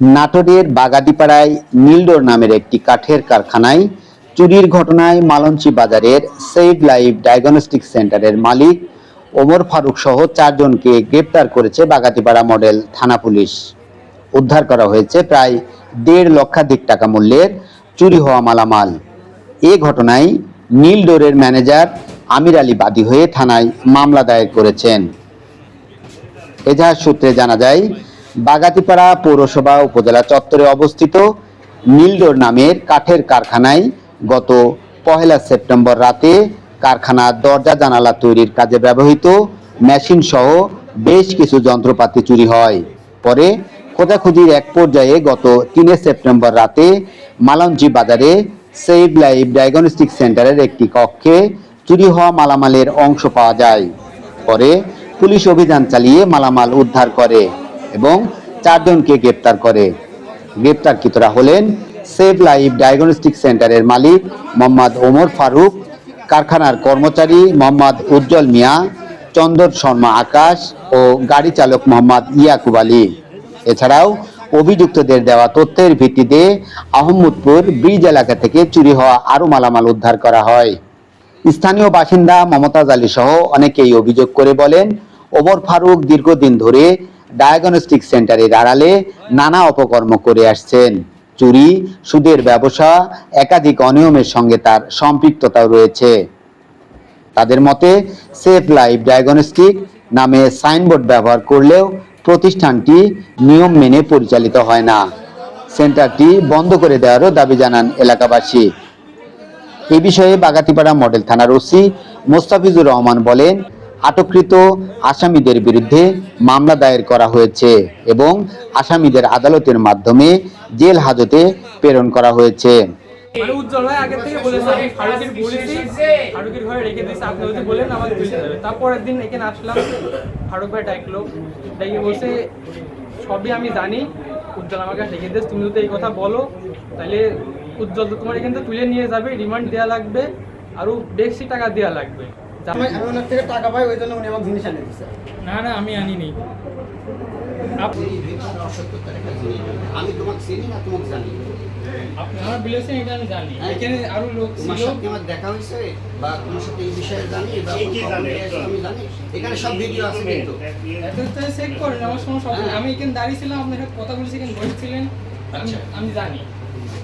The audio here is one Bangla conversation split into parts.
নাটোরের বাগাতিপাড়ায় নীলডোর নামের একটি কাঠের কারখানায় চুরির ঘটনায় মালঞ্চি বাজারের সেভ লাইফ ডায়াগনস্টিক সেন্টারের মালিক ওমর ফারুক সহ চারজনকে গ্রেপ্তার করেছে বাগাতিপাড়া মডেল থানা পুলিশ। উদ্ধার করা হয়েছে প্রায় দেড় লক্ষাধিক টাকা মূল্যের চুরি হওয়া মালামাল। এ ঘটনায় নীলডোরের ম্যানেজার আমির আলী বাদী হয়ে থানায় মামলা দায়ের করেছেন। এজাহার সূত্রে জানা যায়, বাগাতিপাড়া পৌরসভা উপজেলা চত্বরে অবস্থিত নীলডোর নামের কাঠের কারখানায় গত পহেলা সেপ্টেম্বর রাতে কারখানার দরজা জানালা তৈরির কাজে ব্যবহৃত মেশিন সহ বেশ কিছু যন্ত্রপাতি চুরি হয়। পরে খোঁজাখুঁজির এক পর্যায়ে গত তিনে সেপ্টেম্বর রাতে মালঞ্জি বাজারে সেভ লাইফ ডায়াগনস্টিক সেন্টারের একটি কক্ষে চুরি হওয়া মালামালের অংশ পাওয়া যায়। পরে পুলিশ অভিযান চালিয়ে মালামাল উদ্ধার করে এবং চারজনকে গ্রেপ্তার করে। গ্রেপ্তারকৃতরা হলেন সেভ লাইফ ডায়াগনস্টিক সেন্টারের মালিক মোহাম্মদ ওমর ফারুক, কারখানার কর্মচারী মোহাম্মদ উজ্জ্বল মিয়া, চন্দন শর্মা আকাশ ও গাড়ি চালক মোহাম্মদ ইয়াকুব আলী। এছাড়াও অভিযুক্তদের দেওয়া তথ্যের ভিত্তিতে আহমদপুর ব্রিজ এলাকা থেকে চুরি হওয়া আরও মালামাল উদ্ধার করা হয়। স্থানীয় বাসিন্দা মমতাজ আলী সহ অনেকেই অভিযোগ করে বলেন ওমর ফারুক দীর্ঘদিন ধরে ডায়াগনস্টিক সেন্টারের আড়ালে নানা অপকর্ম করে আসছেন। চুরি, সুদের ব্যবসা, একাধিক অনিয়মের সঙ্গে তার সম্পৃক্ততাও রয়েছে। তাদের মতে সেফ লাইফ ডায়াগনস্টিক নামে সাইনবোর্ড ব্যবহার করলেও প্রতিষ্ঠানটি নিয়ম মেনে পরিচালিত হয় না। সেন্টারটি বন্ধ করে দেওয়ারও দাবি জানান এলাকাবাসী। এ বিষয়ে বাগাতিপাড়া মডেল থানার ওসি মোস্তাফিজুর রহমান বলেন আটককৃত আসামিদের বিরুদ্ধে মামলা দায়ের করা হয়েছে এবং আসামিদের আদালতের মাধ্যমে জেল হাজতে প্রেরণ করা হয়েছে। রেখে তারপরের দিন এখানে আসলাম সবই আমি জানি, উজ্জ্বল আমাকে রেখে দিয়েছে, তুমি যদি এই কথা বলো, তাহলে উজ্জ্বল তো তোমার এখান থেকে তুলে নিয়ে যাবে রিমান্ড দেওয়া লাগবে আরও বেশি টাকা দেওয়া লাগবে। আমি ওনার থেকে টাকা পাই ওই জন্য উনি আমাকে জিনিস এনে দিচ্ছে না না আমি আনিনি। আমি তোমাকে চিনি না তোমাকে জানি। আপনারা বলেছেন এটা আমি জানি। এখানে আরও লোক তোমার ছিল। সাথে আমার দেখা হয়েছে বা তোমার সাথে এই বিষয়ে জানি বা আমি জানি। এখানে সব ভিডিও আছে কিন্তু। এত চেক করেন আমার সমস্যা। আমি এখানে দাঁড়িয়েছিলাম আপনার সাথে কথা বলেছি এখানে বসেছিলেন আচ্ছা। আমি জানি।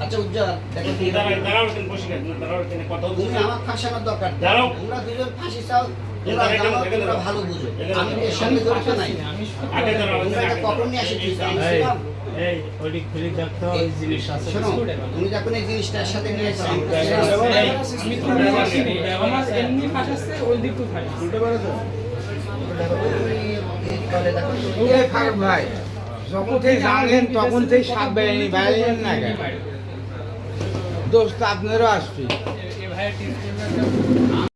আচ্ছা উজ্জ্বল দেখো দাঁড়াও দাঁড়াও বসে গেছে দাঁড়াও এখানে কথা তুমি আমার ফাঁসানোর দরকার দাঁড়াও। তোমরা দুজন ফাঁসি চাও। ভালো বুঝো আমি এর সঙ্গে জড়িত নাই আগে দাঁড়াও। কখন নিয়ে যখন এই জিনিসটার সাথে নিয়ে মনে ভাই যখন থেকে জানলেন তখন থেকে সাপ বেড়ায়নি বেড়ালেন না কেন দোস্ত আপনারও আসবে।